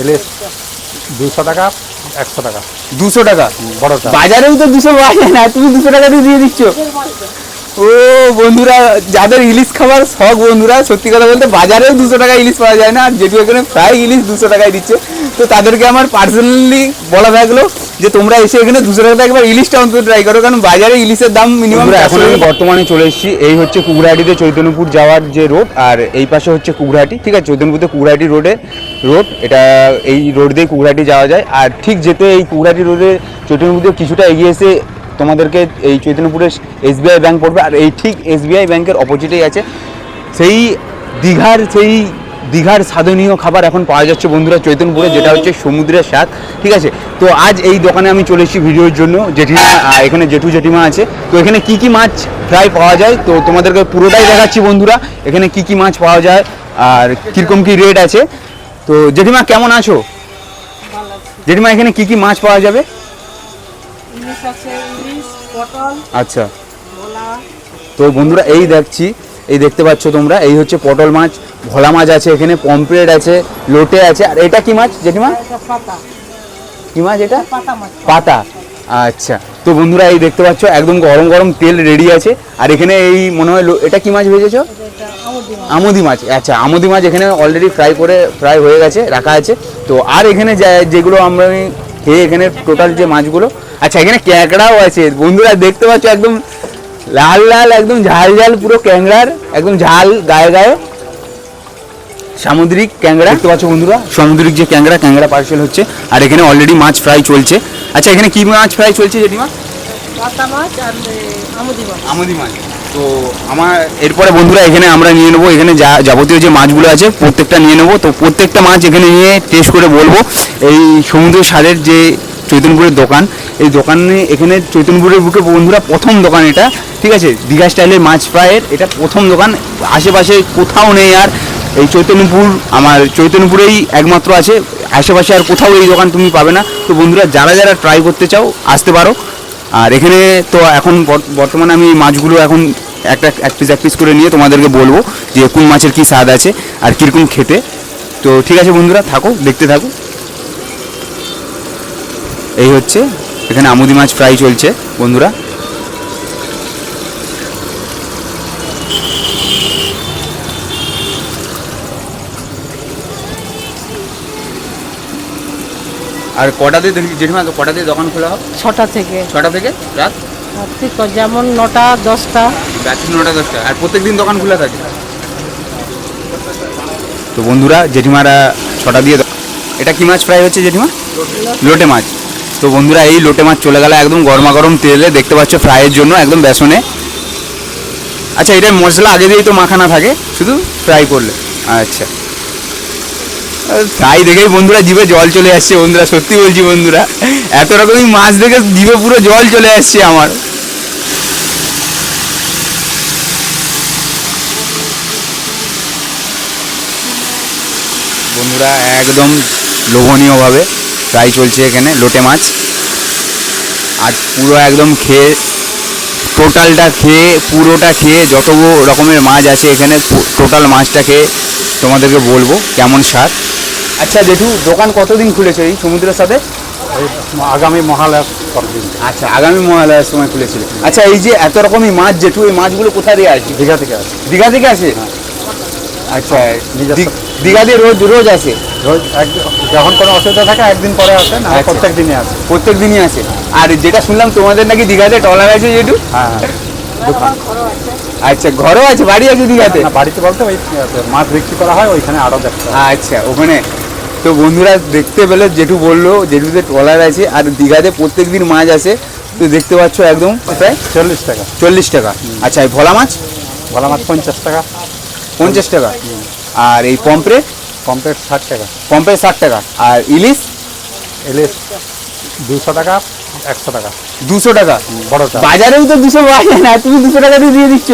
ইলিশ দুশো টাকা একশো টাকা। দুশো টাকা? বড়টা। বাজারেও তো দুশো পাওয়া যায় না তুমি দুশো টাকা দিয়ে দিয়ে দিচ্ছ। ও বন্ধুরা যাদের ইলিশ খাবার শখ বন্ধুরা সত্যি কথা বলতে বাজারেও দুশো টাকা ইলিশ পাওয়া যায় না আর যেটু এখানে প্রায় ইলিশ দুশো টাকায় দিচ্ছে তো তাদেরকে আমার পার্সোনালি বলা থাকল যে তোমরা এসে এখানে দুশো টাকা একবার ইলিশটা অন্তত ট্রাই করো কারণ বাজারে ইলিশের দাম মিনিমাম এখন আমি বর্তমানে চলে এসেছি এই হচ্ছে কুগরাহাটিতে চৈতন্যপুর যাওয়ার যে রোড আর এই পাশে হচ্ছে কুগরাহাটি ঠিক আছে? চৈতন্যপুরতে কুগরাহাটি রোডে রোড এটা এই রোড দিয়ে কুগরাহাটি যাওয়া যায় আর ঠিক যেতে এই কুগরাহাটি রোডে চৈতন্যপুর দিয়ে কিছুটা এগিয়ে এসে তোমাদেরকে এই চৈতন্যপুরের এসবিআই ব্যাংক পড়বে আর এই ঠিক এসবিআই ব্যাংকের অপোজিটেই আছে সেই দীঘার সেই দীঘার সাধনীয় খাবার এখন পাওয়া যাচ্ছে বন্ধুরা চৈতন্যপুরে যেটা হচ্ছে সমুদ্রের স্বাদ ঠিক আছে? তো আজ এই দোকানে আমি চলে এসেছি ভিডিওর জন্য জেঠিমা এখানে জেঠু জেঠিমা আছে। তো এখানে কি কি মাছ ফ্রাই পাওয়া যায়? তো তোমাদেরকে পুরোটাই দেখাচ্ছি বন্ধুরা এখানে কি কি মাছ পাওয়া যায় আর কীরকম কি রেট আছে? তো জেঠিমা কেমন আছো? জেঠিমা এখানে কি কি মাছ পাওয়া যাবে? আচ্ছা। তো বন্ধুরা এই দেখছি এই দেখতে পাচ্ছ তোমরা এই হচ্ছে পটল মাছ ভোলা মাছ আছে এখানে পমপ্লেট আছে লোটে আছে আর এটা কি মাছ জেঠিমা? কি মাছ এটা? পাতা আচ্ছা তো বন্ধুরা এই দেখতে পাচ্ছ একদম গরম গরম তেল রেডি আছে আর এখানে এই মনে হয় এটা কি মাছ ভেজেছো? আমুদি মাছ। আচ্ছা আমুদি মাছ এখানে অলরেডি ফ্রাই করে ফ্রাই হয়ে গেছে রাখা আছে তো আর এখানে যেগুলো আমরা খেয়ে এখানে টোটাল যে মাছগুলো আচ্ছা এখানে ক্যাঁকড়াও আছে বন্ধুরা দেখতে পাচ্ছ একদম লাল লাল একদম ঝাল ঝাল পুরো ক্যাংড়ার একদম ঝাল গায়ে গায়ে। সামুদ্রিক ক্যাংড়া। দেখতে পাচ্ছ বন্ধুরা সামুদ্রিক যে ক্যাংড়া ক্যাংড়া পার্সেল হচ্ছে। আর এখানে অলরেডি মাছ ফ্রাই চলছে। আচ্ছা এখানে কি মাছ ফ্রাই চলছে জেঠিমা? মাছ আর আমুদি মাছ। তো আমার এরপরে বন্ধুরা এখানে আমরা নিয়ে নেব এখানে যা যাবতীয় যে মাছগুলো আছে প্রত্যেকটা নিয়ে নেব। তো প্রত্যেকটা মাছ এখানে নিয়ে টেস্ট করে বলব। এই সমুদ্র স্বাদের যে চৈতন্যপুরের দোকান এই দোকানে এখানে চৈতন্যপুরের বুকে বন্ধুরা প্রথম দোকান এটা। ঠিক আছে, দীঘা স্টাইলের মাছ ফ্রাইয়ের, এটা প্রথম দোকান, আশেপাশে কোথাও নেই আর, এই চৈতন্যপুর, আমার চৈতন্যপুরেই একমাত্র আছে, আশেপাশে আর কোথাও এই দোকান তুমি পাবে না। তো বন্ধুরা, যারা যারা ট্রাই করতে চাও, আসতে পারো। আর এখানে তো এখন বর- বর্তমানে আমি মাছগুলো এখন একটা, এক পিস এক পিস করে নিয়ে তোমাদেরকে বলব যে কোন মাছের কি স্বাদ আছে আর কীরকম খেতে। তো ঠিক আছে বন্ধুরা, থাকো, দেখতে থাকো। এই হচ্ছে, এখানে আমুদি মাছ ফ্রাই চলছে, বন্ধুরা। আর কটাতে দেখি- জেঠিমা কটাতে দোকান খোলা হবে ছটা থেকে। ছটা থেকে? রাত? ঠিক যেমন নটা দশটা। রাত্রি নটা দশটা। আর প্রত্যেক দিন দোকান খোলা থাকে? তো বন্ধুরা জেঠিমারা ছটা দিয়ে এটা কি মাছ ফ্রাই হচ্ছে জেঠিমা? লোটে মাছ। তো বন্ধুরা এই লোটে মাছ চলে গেল একদম গরমা গরম তেলে। দেখতে পাচ্ছ ফ্রাইয়ের জন্য একদম বেসনে। আচ্ছা এটা মশলা আগে দিয়েই তো মাখানা থাকে শুধু ফ্রাই করলে। আচ্ছা। ফ্রাই দেখেই বন্ধুরা জিভে জল চলে আসছে বন্ধুরা, সত্যি বলছি বন্ধুরা। এত রকমই মাছ দেখে জিভে পুরো জল চলে আসছে আমার। বন্ধুরা, একদম লোভনীয়ভাবে ফ্রাই চলছে এখানে লোটে মাছ। আর পুরো একদম খেয়ে, টোটালটা খেয়ে, পুরোটা খেয়ে যত রকমের মাছ আছে এখানে, টোটাল মাছটা খেয়ে তোমাদেরকে বলব কেমন স্বাদ। আচ্ছা জেঠু দোকান কতদিন খুলেছে এই সমুদ্রের সাথে? আগামী মহালয়ার পরদিন আচ্ছা আগামী মহালয়ার সময় খুলেছিল। আচ্ছা এই যে এত রকমই মাছ জেঠু এই মাছগুলো কোথা দিয়ে আসে দীঘা থেকে আসে। দীঘা থেকে আসে? আচ্ছা নিজস্ব- দীঘা দিয়ে রোজ রোজ আসে? রোজ যখন কোনো অসুবিধা থাকে একদিন পরে আসে না আচ্ছা। প্রত্যেক দিনই আসে। প্রত্যেক দিনই আসে। আর যেটা শুনলাম তোমাদের নাকি দীঘাতে টলার আছে যেটু হ্যাঁ দোকান। আচ্ছা ঘরও আছে বাড়ি আছে দীঘাতে? বাড়িতে বলতে ওই মাছ বিক্রি করা হয় ওইখানে আরও দেখতে আচ্ছা ওখানে তো বন্ধুরা দেখতে পেলে জেঠু বলল জেঠুতে ট্রলার আছে আর দীঘাতে প্রত্যেক দিন মাছ আসে। তো দেখতে পাচ্ছ একদম প্রায় চল্লিশ টাকা। চল্লিশ টাকা। আচ্ছা এই ভোলা মাছ? ভোলা মাছ পঞ্চাশ টাকা। পঞ্চাশ টাকা। আর এই পম্পরে কমপ্লেট ষাট টাকা। পম্পে ষাট টাকা। আর ইলিশ? ইলিশ দুশো টাকা একশো টাকা। দুশো টাকা। বড়টা। বাজারেও তো দুশো পাওয়া যায় না তুমি দুশো টাকা দিয়ে দিচ্ছ।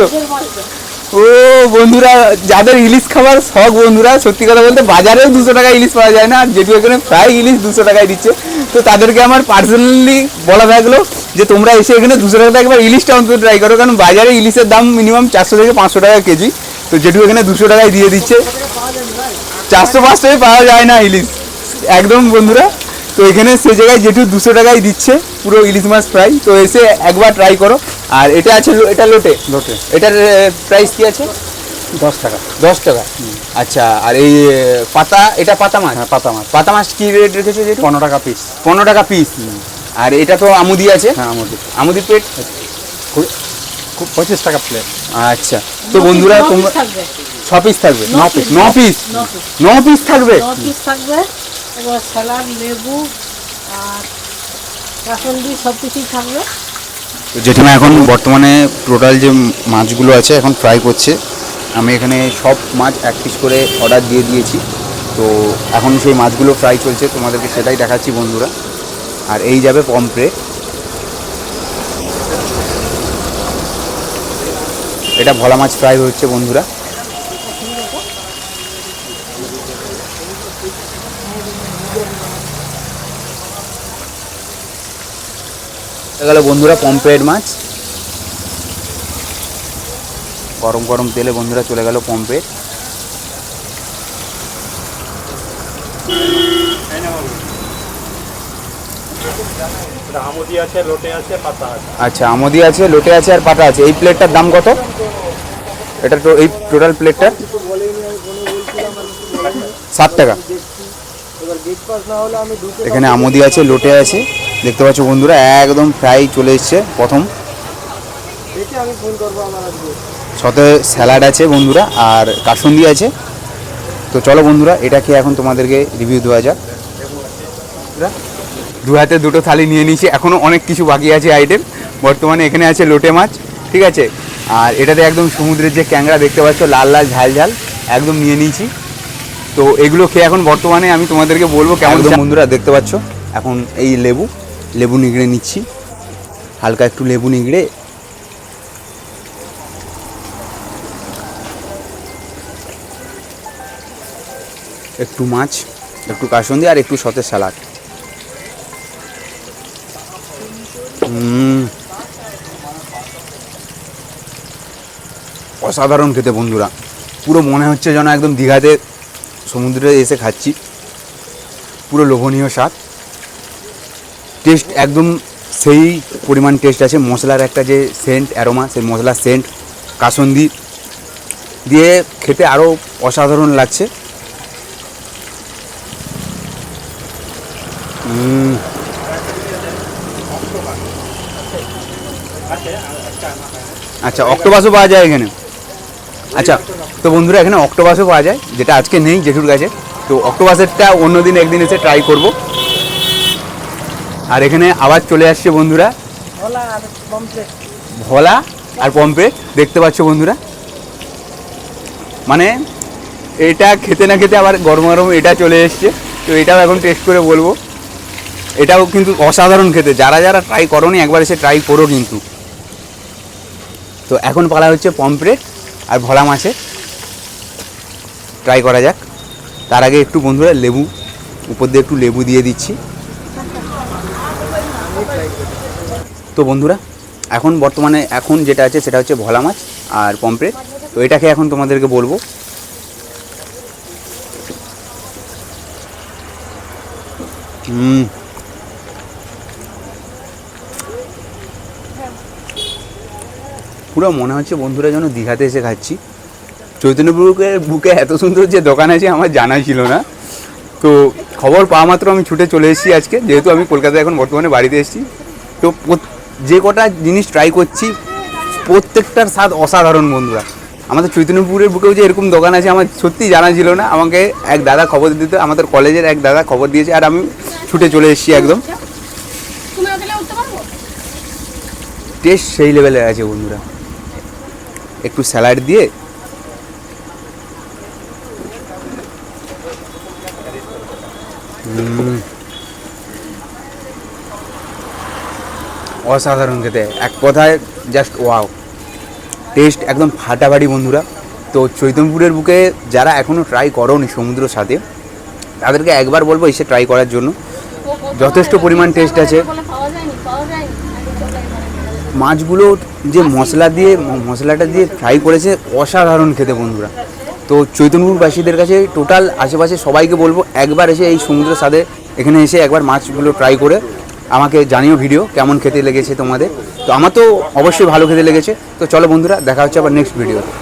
ও বন্ধুরা, যাদের ইলিশ খাবার শখ বন্ধুরা, সত্যি কথা বলতে বাজারেও দুশো টাকা ইলিশ পাওয়া যায় না আর যেটু এখানে প্রায় ইলিশ দুশো টাকায় দিচ্ছে। তো তাদেরকে আমার পার্সোনালি বলা থাকল যে তোমরা এসে এখানে দুশো টাকা একবার ইলিশটা অন্তত ট্রাই করো, কারণ বাজারে ইলিশের দাম মিনিমাম চারশো থেকে পাঁচশো টাকা কেজি। তো যেটু এখানে দুশো টাকায় দিয়ে দিচ্ছে। চারশো পাঁচশোয় পাওয়া যায় না ইলিশ, একদম বন্ধুরা। তো এখানে সে জায়গায় যেটু দুশো টাকায় দিচ্ছে, পুরো ইলিশ মাছ ফ্রাই তো এসে একবার ট্রাই করো। আর এটা আছে লো- এটা লোটে। লোটে। এটার প্রাইস কি আছে? দশ টাকা। দশ টাকা? আচ্ছা আর এই পাতা এটা পাতা মাছ? হ্যাঁ পাতা মাছ। পাতা মাছ কি রেট রেখেছে যেটু পনেরো টাকা পিস পনেরো টাকা পিস আর এটা তো আমুদি আছে? হ্যাঁ আমুদি। আমুদি প্লেট খুব পঁচিশ টাকা প্লেট আচ্ছা। তো বন্ধুরা তোমরা থাকবে। ছ পিস থাকবে? ন পিস ন পিস থাকবে? ন পিস থাকবে। এবার স্যালাড লেবু আর কাসন্দি সব কিছুই থাকবে। জেঠিমা এখন বর্তমানে টোটাল যে মাছগুলো আছে এখন ফ্রাই করছে, আমি এখানে সব মাছ এক পিস করে অর্ডার দিয়ে দিয়েছি। তো এখন সেই মাছগুলো ফ্রাই চলছে, তোমাদেরকে সেটাই দেখাচ্ছি বন্ধুরা। আর এই যাবে পম্পে এটা ভোলা মাছ ফ্রাই হচ্ছে বন্ধুরা। গেল বন্ধুরা পমপ্লেট মাছ। গরম গরম তেলে বন্ধুরা চলে গেল আছে আচ্ছা আমদি আছে লোটে আছে আর পাতা আছে। এই প্লেটটার দাম কত? এটা তো এই টোটাল প্লেটটার সাত টাকা। এখানে আমদি আছে লোটে আছে। দেখতে পাচ্ছ বন্ধুরা একদম ফ্রাই চলে এসছে প্রথম। সাথে স্যালাড আছে বন্ধুরা আর কাসুন্দি আছে। তো চলো বন্ধুরা এটা খেয়ে এখন তোমাদেরকে রিভিউ দেওয়া যাক। দু হাতে দুটো থালি নিয়ে নিয়েছি এখনও অনেক কিছু বাকি আছে আইটেম বর্তমানে এখানে আছে লোটে মাছ ঠিক আছে? আর এটাতে একদম সমুদ্রের যে ক্যাংরা দেখতে পাচ্ছ লাল লাল ঝাল ঝাল একদম নিয়ে নিয়েছি। তো এগুলো খেয়ে এখন বর্তমানে আমি তোমাদেরকে বলব কেমন বন্ধুরা দেখতে পাচ্ছ এখন এই লেবু। লেবু নিগড়ে নিচ্ছি। হালকা একটু লেবু নিগড়ে একটু মাছ, একটু কাসন্দি আর একটু সতেজ সালাদ। অসাধারণ খেতে বন্ধুরা। পুরো মনে হচ্ছে যেন একদম দীঘাতে সমুদ্রে এসে খাচ্ছি। পুরো লোভনীয় স্বাদ। টেস্ট একদম সেই পরিমাণ টেস্ট আছে। মশলার একটা যে সেন্ট অ্যারোমা সেই মশলার সেন্ট কাসন্দি দিয়ে খেতে আরও অসাধারণ লাগছে। আচ্ছা অক্টোবাসও পাওয়া যায় এখানে। আচ্ছা তো বন্ধুরা, এখানে অক্টোবাসও পাওয়া যায়, যেটা আজকে নেই, জেঠুর কাছে। তো অক্টোপাসেরটা অন্যদিন একদিন এসে ট্রাই করব। আর এখানে আবার চলে আসছে বন্ধুরা। ভোলা আর পম্পেট দেখতে পাচ্ছ বন্ধুরা? মানে এটা খেতে না খেতে আবার গরম গরম এটা চলে এসছে। তো এটাও এখন টেস্ট করে বলব। এটাও কিন্তু অসাধারণ খেতে। যারা যারা ট্রাই করনি একবার এসে ট্রাই করো কিন্তু। তো এখন পালা হচ্ছে পমপ্লেট আর ভোলা মাছের ট্রাই করা যাক। তার আগে একটু বন্ধুরা লেবু উপর দিয়ে একটু লেবু দিয়ে দিচ্ছি। তো বন্ধুরা, এখন বর্তমানে এখন যেটা আছে সেটা হচ্ছে ভোলা মাছ আর পমপ্লেট তো এটাকে এখন তোমাদেরকে বলব। হুম। পুরো মনে হচ্ছে বন্ধুরা যেন দীঘাতে এসে খাচ্ছি। চৈতন্যপুরের বুকে এত সুন্দর যে দোকান আছে আমার জানা ছিল না। তো খবর পাওয়া মাত্র আমি ছুটে চলে এসেছি আজকে, যেহেতু আমি কলকাতায় এখন বর্তমানে বাড়িতে এসেছি। তো যে কটা জিনিস ট্রাই করছি প্রত্যেকটার স্বাদ অসাধারণ বন্ধুরা। আমাদের চৈতন্যপুরের বুকেও যে এরকম দোকান আছে আমার সত্যি জানা ছিল না। আমাকে এক দাদা খবর দিতে আমাদের কলেজের এক দাদা খবর দিয়েছে আর আমি ছুটে চলে এসেছি একদম। টেস্ট সেই লেভেলের আছে বন্ধুরা। একটু স্যালাড দিয়ে অসাধারণ খেতে এক কথায় জাস্ট ওয়াও টেস্ট একদম ফাটাফাটি বন্ধুরা। তো চৈতনপুরের বুকে যারা এখনও ট্রাই করোনি সমুদ্রের সাথে তাদেরকে একবার বলব এসে ট্রাই করার জন্য। যথেষ্ট পরিমাণ টেস্ট আছে। মাছগুলো যে মশলা দিয়ে, মশলাটা দিয়ে ফ্রাই করেছে, অসাধারণ খেতে বন্ধুরা। তো চৈতন্যপুরবাসীদের কাছে টোটাল আশেপাশে সবাইকে বলব, একবার এসে এই সমুদ্রের সাথে এখানে এসে একবার মাছগুলো ট্রাই করে আমাকে জানিও ভিডিও, কেমন খেতে লেগেছে তোমাদের। তো আমার তো অবশ্যই ভালো খেতে লেগেছে। তো চলো বন্ধুরা, দেখা হচ্ছে আবার নেক্সট ভিডিওতে